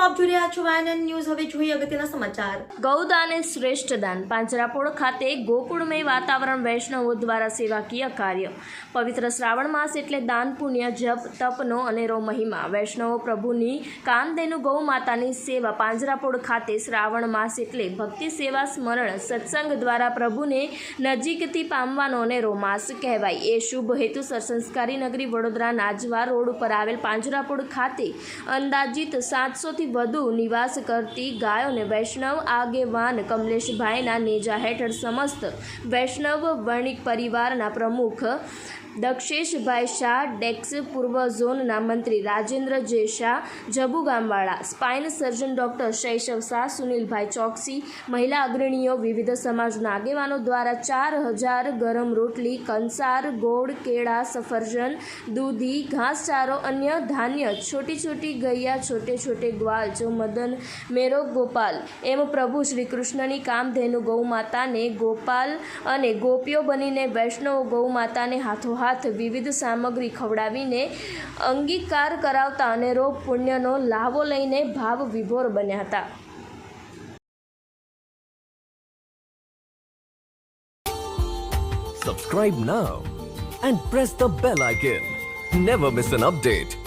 જોઈ રહ્યા છો વાયનન ન્યૂઝ હવે જોઈએ અગત્યના સમાચાર. ગૌદાન એ શ્રેષ્ઠ દાન. પાંજરાપોળ ખાતે ગોકુળમય વાતાવરણ વૈષ્ણવો દ્વારા સેવાકીય કાર્ય. પવિત્ર શ્રાવણ માસ એટલે દાન, પુણ્ય, જપ, તપનો અનેરો મહિમા. વૈષ્ણવો પ્રભુની કામધેનુ ગૌ માતાની સેવા. પાંજરાપોળ ખાતે શ્રાવણ માસ એટલે ભક્તિ સેવા સ્મરણ. સત્સંગ દ્વારા પ્રભુને નજીકથી પામવાનો અનેરો માસ કહેવાય. એ શુભ હેતુ સરસંસ્કારી નગરી વડોદરા નાજવા રોડ ઉપર આવેલ પાંજરાપોળ ખાતે અંદાજિત સાતસોથી વધુ નિવાસ કરતી ગાયોને વૈષ્ણવ આગેવાન કમલેશભાઈના નેજા હેઠળ સમસ્ત વૈષ્ણવ વણિક પરિવારના પ્રમુખ દક્ષેશભાઈ શાહ, ડેક્સ પૂર્વ ઝોનના મંત્રી રાજેન્દ્ર જે Shah, જબુ ગામવાળા, spine surgeon doctor Shaishav Shah, Sunilbhai Choksi, મહિલા અગ્રણીઓ, વિવિધ સમાજના આગેવાનો દ્વારા ચાર હજાર ગરમ રોટલી, કંસાર, ગોળ, કેળા, સફરજન, દૂધી, ઘાસચારો, અન્ય ધાન્ય છોટી છોટી ગૈયા છોટે છોટે ગ્વાલ, જો મદન મેરો ગોપાલ, એમ પ્રભુ શ્રી કૃષ્ણની કામધેનુ ગૌમાતાને ગોપાલ અને ગોપીઓ બનીને વૈષ્ણવ ગૌમાતાને હાથોહાથ વિવિધ સામગ્રી ખવડાવીને અંગીકાર કરાવતા અનેરો પુણ્યનો લાભો લઈને ભાવ વિભોર બન્યા હતા Subscribe now and press the bell icon. Never miss an update.